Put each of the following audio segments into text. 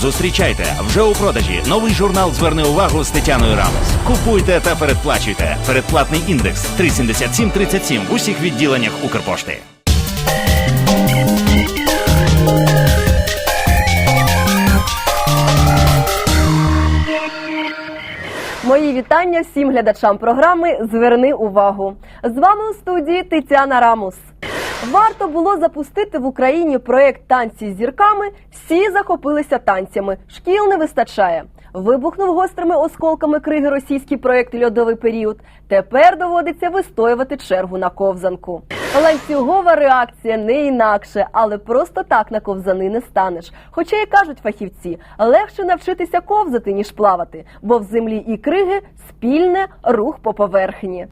Зустрічайте вже у продажі новий журнал Зверни увагу з Тетяною Рамос. Купуйте та передплачуйте. Передплатний індекс 37737 в усіх відділеннях Укрпошти. Мої вітання всім глядачам програми Зверни увагу. З вами у студії Тетяна Рамус. Варто було запустити в Україні проект танці з зірками. Всі захопилися танцями. Шкіл не вистачає. Вибухнув гострими осколками криги російський проект Льодовий період. Тепер доводиться вистоювати чергу на ковзанку. Ланцюгова реакція не інакше, але просто так на ковзани не станеш. Хоча і кажуть фахівці, легше навчитися ковзати ніж плавати, бо в землі і криги спільне рух по поверхні.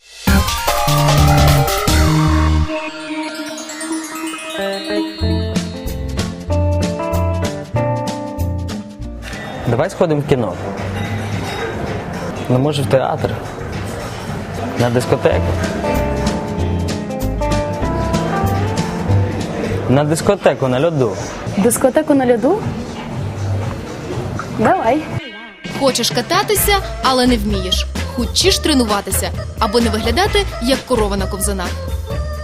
Давай сходимо в кіно. Ну, може, в театр. На дискотеку. На дискотеку на льоду. Дискотеку на льоду? Давай. Хочеш кататися, але не вмієш. Хочеш тренуватися, аби не виглядати як корова на ковзанах.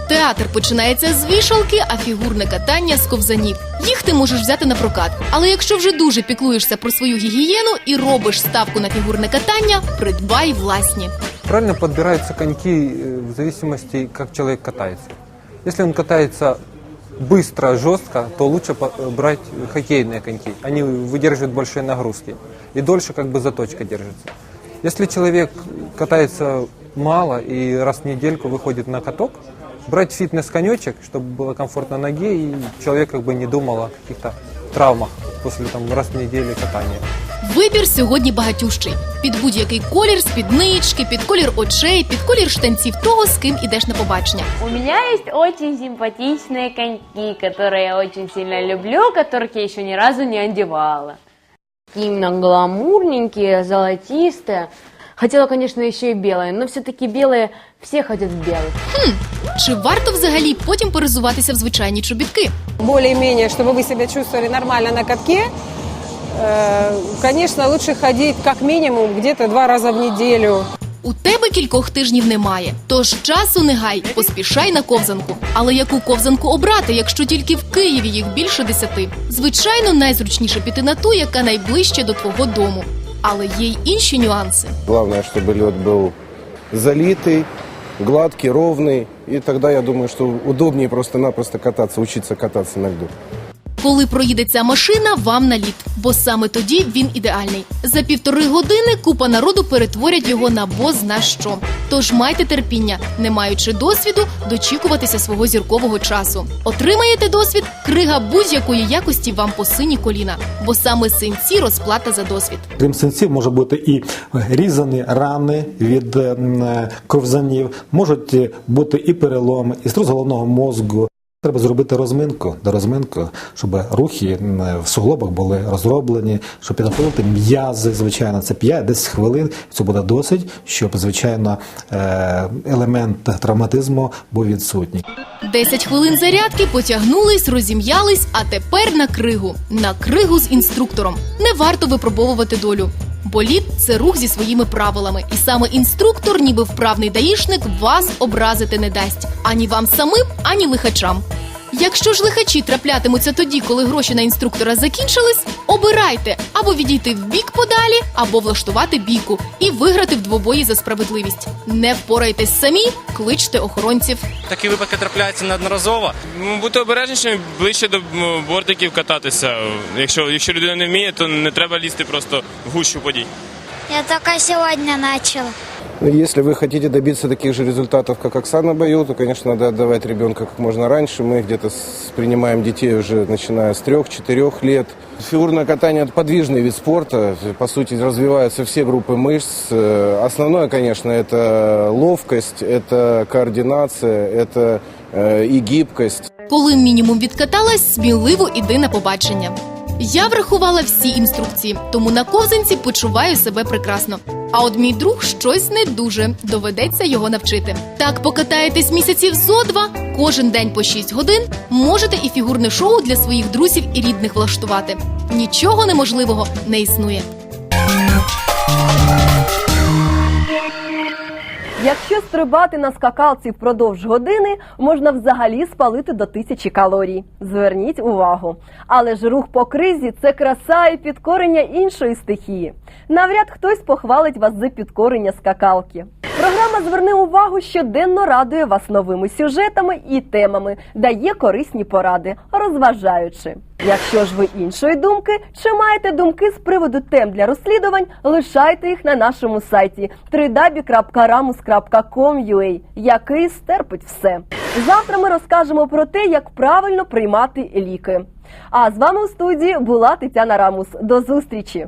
Театр починається з вішалки, а фігурне катання з ковзанів. Їх ти можеш взяти на прокат. Але якщо вже дуже піклуєшся про свою гігієну і робиш ставку на фігурне катання, придбай власні. Правильно подбираются коньки э, в зависимости, как человек катается. Если он катается быстро, жестко, то лучше по- э, брать хоккейные коньки. Они выдерживают большие нагрузки и дольше как бы заточка держится. Если человек катается мало и раз в недельку выходит на каток, брать фитнес-конечек, чтобы было комфортно ноге и человек как бы не думал о каких-то травмах после там раз в неделю катания. Вибір сьогодні багатющий. Під будь-який колір спіднички, під колір очей, під колір штанців того, з ким ідеш на побачення. У меня есть очень симпатичные коньки, которые я очень сильно люблю, которых я еще ни разу не одевала. Такие именно гламурненькие, золотистые. Хотела, конечно, еще и белые, но все-таки белые, все ходят в белых. Чи варто взагалі потім перезуватися в звичайні чобітки? более-менее, чтобы вы себя чувствовали нормально на катке, э, конечно, лучше ходить как минимум где-то два раза в неделю. У тебе кількох тижнів немає, тож часу не гай, поспішай на ковзанку. Але яку ковзанку обрати, якщо тільки в Києві їх більше десяти? Звичайно, найзручніше піти на ту, яка найближче до твого дому. Але є й інші нюанси. Главное, чтобы лед был залитый, гладкий, ровный. И тогда я думаю, что удобнее просто-напросто кататься, учиться кататься на льду. Коли проїде ця машина, вам на лід, бо саме тоді він ідеальний. За півтори години купа народу перетворять його на боз на що. Тож майте терпіння, не маючи досвіду, дочікуватися свого зіркового часу. Отримаєте досвід, крига будь-якої якості вам по сині коліна, бо саме синці розплата за досвід. Крім синців, може бути і різані рани від е, ковзанів, можуть бути і переломи, і струс головного мозку. Треба зробити розминку до розминку, щоб рухи е, в суглобах були розроблені, щоб підготовити м'язи. Звичайно, це 5-10 хвилин. Це буде досить, щоб звичайно е, елемент травматизму був відсутній. 10 хвилин зарядки потягнулись, розім'ялись, а тепер на кригу. На кригу з інструктором. Не варто випробовувати долю. Боліт це рух зі своїми правилами, і саме інструктор, ніби вправний даїшник, вас образити не дасть ані вам самим, ані лихачам. Якщо ж лихачі траплятимуться тоді, коли гроші на інструктора закінчились, обирайте або відійти в бік подалі, або влаштувати бійку і виграти в двобої за справедливість. Не впорайтесь самі, кличте охоронців. Такі випадки трапляються неодноразово. Бути обережнішим, ближче до бортиків кататися. Якщо, якщо людина не вміє, то не треба лізти просто в гущу подій. Я только сегодня начала. Ну, Если вы хотите добиться таких же результатов, как Оксана Баю, то, конечно, надо отдавать ребенка как можно раньше. Мы где-то с- принимаем детей уже начиная с трех-четырех лет. Фигурное катание – это подвижный вид спорта. По сути, развиваются все группы мышц. Э, Основное, конечно, это ловкость, это координация, это э, и гибкость. Коли мінімум відкаталась, сміливо іди на побачення. Я врахувала всі інструкції, тому на ковзанці почуваю себе прекрасно. А от мій друг щось не дуже доведеться його навчити. Так покатаєтесь місяців зо два, кожен день по 6 годин. Можете і фігурне шоу для своїх друзів і рідних влаштувати. Нічого неможливого не існує. Якщо стрибати на скакалці впродовж години, можна взагалі спалити до тисячі калорій. Зверніть увагу. Але ж рух по кризі це краса і підкорення іншої стихії. Навряд хтось похвалить вас за підкорення скакалки. Програма Зверни увагу щоденно радує вас новими сюжетами і темами, дає корисні поради, розважаючи. Якщо ж ви іншої думки, чи маєте думки з приводу тем для розслідувань, лишайте їх на нашому сайті www.ramus.com.ua, який стерпить все. Завтра ми розкажемо про те, як правильно приймати ліки. А з вами у студії була Тетяна Рамус. До зустрічі!